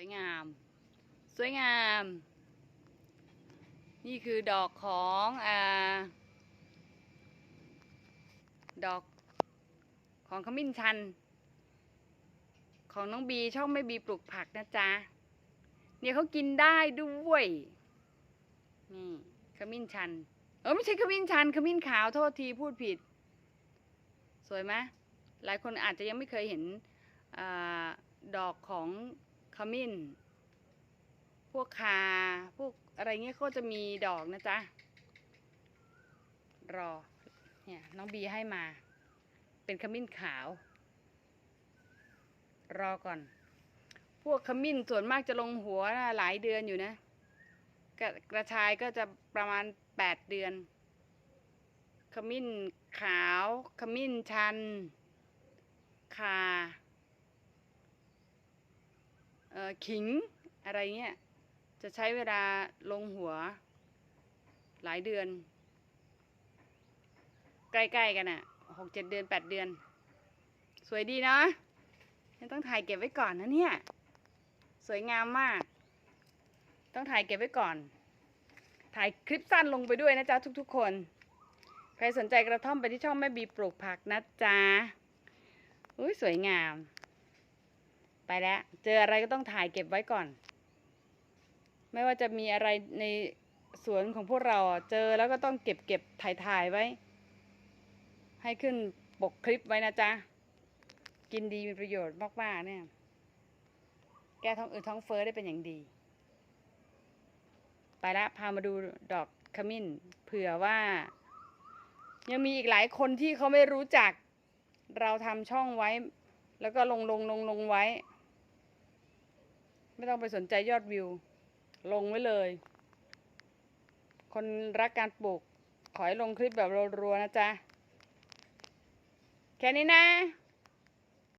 วยงาม สวยงาม นี่คือดอกของอดอกของขมิ้นชัน ของน้องบีช่องไม่บีปลูกผักนะจ๊ะ เนี่ยเขากินได้ด้วย นี่ขมิ้นชัน เออไม่ใช่ขมิ้นชันขมิ้นขาวโทษทีพูดผิด สวยไหมหลายคนอาจจะยังไม่เคยเห็นอดอกของ ขมิ้น พวกคา พวกอะไรเงี้ยก็จะมีดอกนะจ๊ะ รอ เนี่ยน้องบีให้มา เป็นขมิ้นขาว รอก่อน พวกขมิ้นส่วนมากจะลงหัวนะหลายเดือนอยู่นะ กระกระชายก็จะประมาณแปดเดือน ขมิ้นขาว ขมิ้นชัน คา ขิงอะไรเงี้ยจะใช้เวลาลงหัวหลายเดือน ใกล้ๆกันอะหกเจ็ดเดือนแปดเดือน สวยดีเนาะยังต้องถ่ายเก็บไว้ก่อนนะเนี่ย สวยงามมาก ต้องถ่ายเก็บไว้ก่อน ถ่ายคลิปสั้นลงไปด้วยนะจ๊ะทุกๆ คน ใครสนใจกระท่อมไปที่ช่องแม่บีปลูกผักนะจ๊ะอุ้ยสวยงาม ไปแล้ว เจออะไรก็ต้องถ่ายเก็บไว้ก่อน ไม่ว่าจะมีอะไรในสวนของพวกเราเจอแล้วก็ต้องเก็บเก็บถ่ายถ่ายไว้ ให้ขึ้นปกคลิปไว้นะจ๊ะ กินดีมีประโยชน์มากๆเนี่ย แก้ท้องอืดท้องเฟ้อได้เป็นอย่างดี ไปละพามาดูดอกขมิ้น เผื่อว่า ยังมีอีกหลายคนที่เขาไม่รู้จัก เราทำช่องไว้ แล้วก็ลงลงลงลงไว้ ไม่ต้องไปสนใจยอดวิว ลงไว้เลย คนรักการปลูก ขอให้ลงคลิปแบบรัวๆนะจ๊ะ แค่นี้นะ